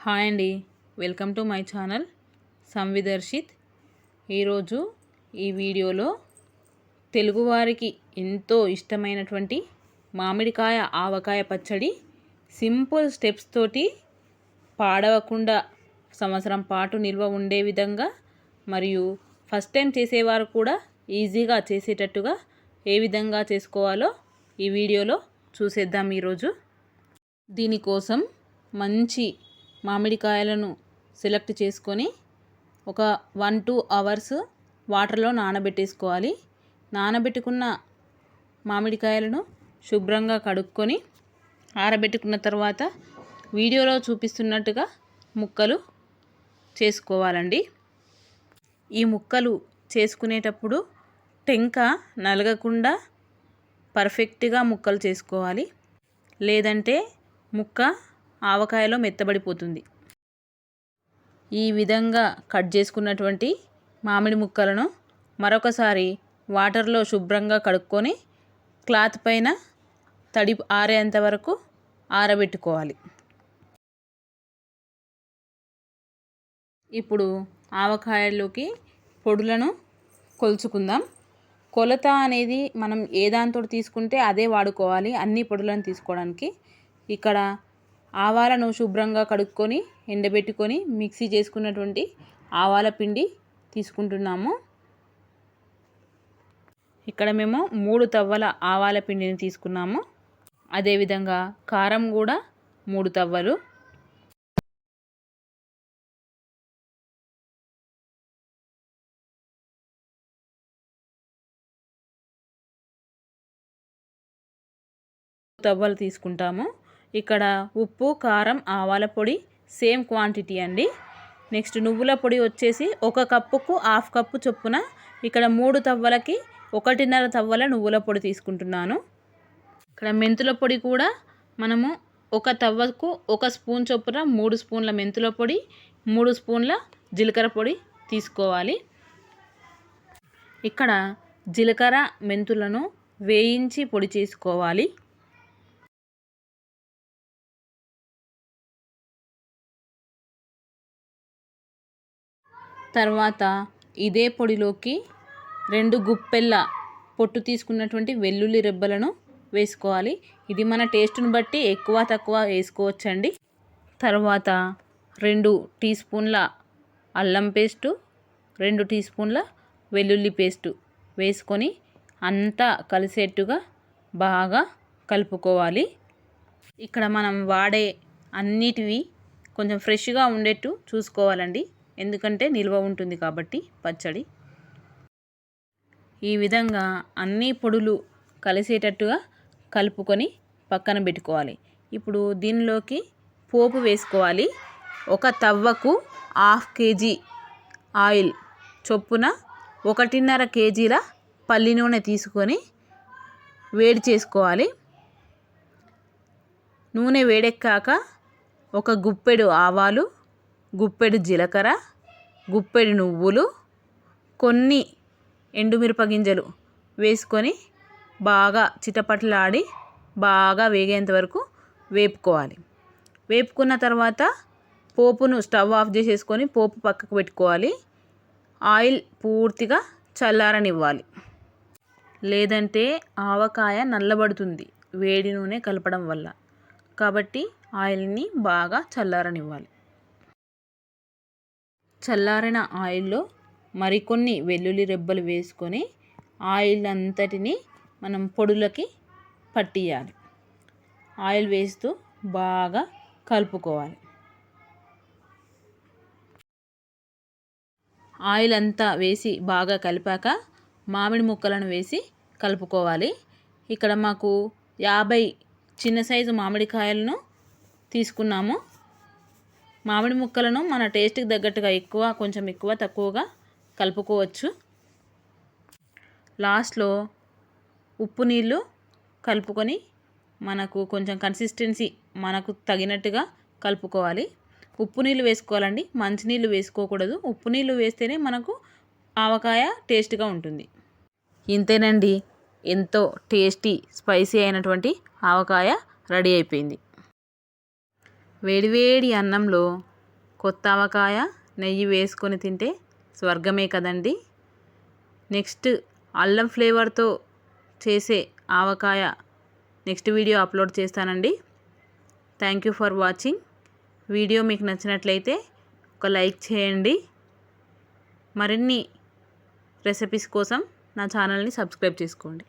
Hi అండి. Welcome to my channel సంవిదర్శిత్. ఈరోజు ఈ వీడియోలో తెలుగువారికి ఎంతో ఇష్టమైనటువంటి మామిడికాయ ఆవకాయ పచ్చడి సింపుల్ స్టెప్స్ తోటి పాడవకుండా సంవత్సరం పాటు నిల్వ ఉండే విధంగా మరియు ఫస్ట్ టైం చేసేవారు కూడా ఈజీగా చేసేటట్టుగా ఏ విధంగా చేసుకోవాలో ఈ వీడియోలో చూసేద్దాం ఈరోజు. దీనికోసం మంచి మామిడికాయలను సెలెక్ట్ చేసుకొని ఒక వన్ టూ అవర్స్ వాటర్లో నానబెట్టేసుకోవాలి. నానబెట్టుకున్న మామిడికాయలను శుభ్రంగా కడుక్కొని ఆరబెట్టుకున్న తర్వాత వీడియోలో చూపిస్తున్నట్టుగా ముక్కలు చేసుకోవాలండి. ఈ ముక్కలు చేసుకునేటప్పుడు టెంక నలగకుండా పర్ఫెక్ట్గా ముక్కలు చేసుకోవాలి. లేదంటే ముక్క ఆవకాయలో మెత్తబడిపోతుంది. ఈ విధంగా కట్ చేసుకున్నటువంటి మామిడి ముక్కలను మరొకసారి వాటర్లో శుభ్రంగా కడుక్కొని క్లాత్ పైన తడి ఆరేంత వరకు ఆరబెట్టుకోవాలి. ఇప్పుడు ఆవకాయల్లోకి పొడులను కొలుచుకుందాం. కొలత అనేది మనం ఏ దాంతో తీసుకుంటే అదే వాడుకోవాలి. అన్ని పొడులను తీసుకోవడానికి. ఇక్కడ ఆవాలను శుభ్రంగా కడుక్కొని ఎండబెట్టుకొని మిక్సీ చేసుకున్నటువంటి ఆవాల పిండి తీసుకుంటున్నాము. ఇక్కడ మేము మూడు తవ్వల ఆవాల పిండిని తీసుకున్నాము. అదేవిధంగా కారం కూడా మూడు తవ్వలు. తవ్వలు తీసుకుంటాము. ఇక్కడ ఉప్పు కారం ఆవాల పొడి సేమ్ క్వాంటిటీ అండి. నెక్స్ట్ నువ్వుల పొడి వచ్చేసి ఒక కప్పుకు హాఫ్ కప్పు చొప్పున ఇక్కడ మూడు తవ్వలకి ఒకటిన్నర తవ్వల నువ్వుల పొడి తీసుకుంటున్నాను. ఇక్కడ మెంతుల పొడి కూడా మనము ఒక తవ్వకు ఒక స్పూన్ చొప్పున మూడు స్పూన్ల మెంతుల పొడి మూడు స్పూన్ల జీలకర్ర పొడి తీసుకోవాలి. ఇక్కడ జీలకర్ర మెంతులను వేయించి పొడి చేసుకోవాలి. తర్వాత ఇదే పొడిలోకి రెండు గుప్పెళ్ళ పొట్టు తీసుకున్నటువంటి వెల్లుల్లి రెబ్బలను వేసుకోవాలి. ఇది మన టేస్ట్ని బట్టి ఎక్కువ తక్కువ వేసుకోవచ్చండి. తర్వాత రెండు టీ స్పూన్ల అల్లం పేస్టు రెండు టీ స్పూన్ల వెల్లుల్లి పేస్టు వేసుకొని అంతా కలిసేట్టుగా బాగా కలుపుకోవాలి. ఇక్కడ మనం వాడే అన్నిటివి కొంచెం ఫ్రెష్గా ఉండేట్టు చూసుకోవాలండి. ఎందుకంటే నిల్వ ఉంటుంది కాబట్టి పచ్చడి. ఈ విధంగా అన్ని పొడులు కలిసేటట్టుగా కలుపుకొని పక్కన పెట్టుకోవాలి. ఇప్పుడు దీనిలోకి పోపు వేసుకోవాలి. ఒక తవ్వకు హాఫ్ కేజీ ఆయిల్ చొప్పున ఒకటిన్నర కేజీల పల్లి నూనె తీసుకొని వేడి చేసుకోవాలి. నూనె వేడెక్కాక ఒక గుప్పెడు ఆవాలు గుప్పెడు జీలకర్ర గుప్పెడు నువ్వులు కొన్ని ఎండుమిరప గింజలు వేసుకొని బాగా చిటపట్లాడి బాగా వేగేంత వరకు వేపుకోవాలి. వేపుకున్న తర్వాత పోపును స్టవ్ ఆఫ్ చేసేసుకొని పోపు పక్కకు పెట్టుకోవాలి. ఆయిల్ పూర్తిగా చల్లారనివ్వాలి. లేదంటే ఆవకాయ నల్లబడుతుంది వేడి నూనె కలపడం వల్ల. కాబట్టి ఆయిల్ని బాగా చల్లారనివ్వాలి. చల్లారిన ఆయిల్లో మరికొన్ని వెల్లుల్లి రెబ్బలు వేసుకొని ఆయిల్ అంతటిని మనం పొడులకి పట్టియాలి ఆయిల్ వేస్తూ బాగా కలుపుకోవాలి. ఆయిల్ అంతా వేసి బాగా కలిపాక మామిడి ముక్కలను వేసి కలుపుకోవాలి. ఇక్కడ మాకు యాభై చిన్న సైజు మామిడికాయలను తీసుకున్నాము. మామిడి ముక్కలను మన టేస్ట్కి తగ్గట్టుగా ఎక్కువ కొంచెం ఎక్కువ తక్కువగా కలుపుకోవచ్చు. లాస్ట్లో ఉప్పు నీళ్ళు కలుపుకొని మనకు కొంచెం కన్సిస్టెన్సీ మనకు తగినట్టుగా కలుపుకోవాలి. ఉప్పు నీళ్ళు వేసుకోవాలండి. మంచినీళ్ళు వేసుకోకూడదు. ఉప్పు నీళ్ళు వేస్తేనే మనకు ఆవకాయ టేస్ట్గా ఉంటుంది. ఇంతేనండి. ఎంతో టేస్టీ స్పైసీ అయినటువంటి ఆవకాయ రెడీ అయిపోయింది. వేడివేడి అన్నంలో కొత్త ఆవకాయ నెయ్యి వేసుకొని తింటే స్వర్గమే కదండి. నెక్స్ట్ అల్లం ఫ్లేవర్తో చేసే ఆవకాయ నెక్స్ట్ వీడియో అప్లోడ్ చేస్తానండి. Thank you for watching. Video మీకు నచ్చినట్లయితే ఒక లైక్ చేయండి. మరిన్ని రెసిపీస్ కోసం నా ఛానల్ని సబ్స్క్రైబ్ చేసుకోండి.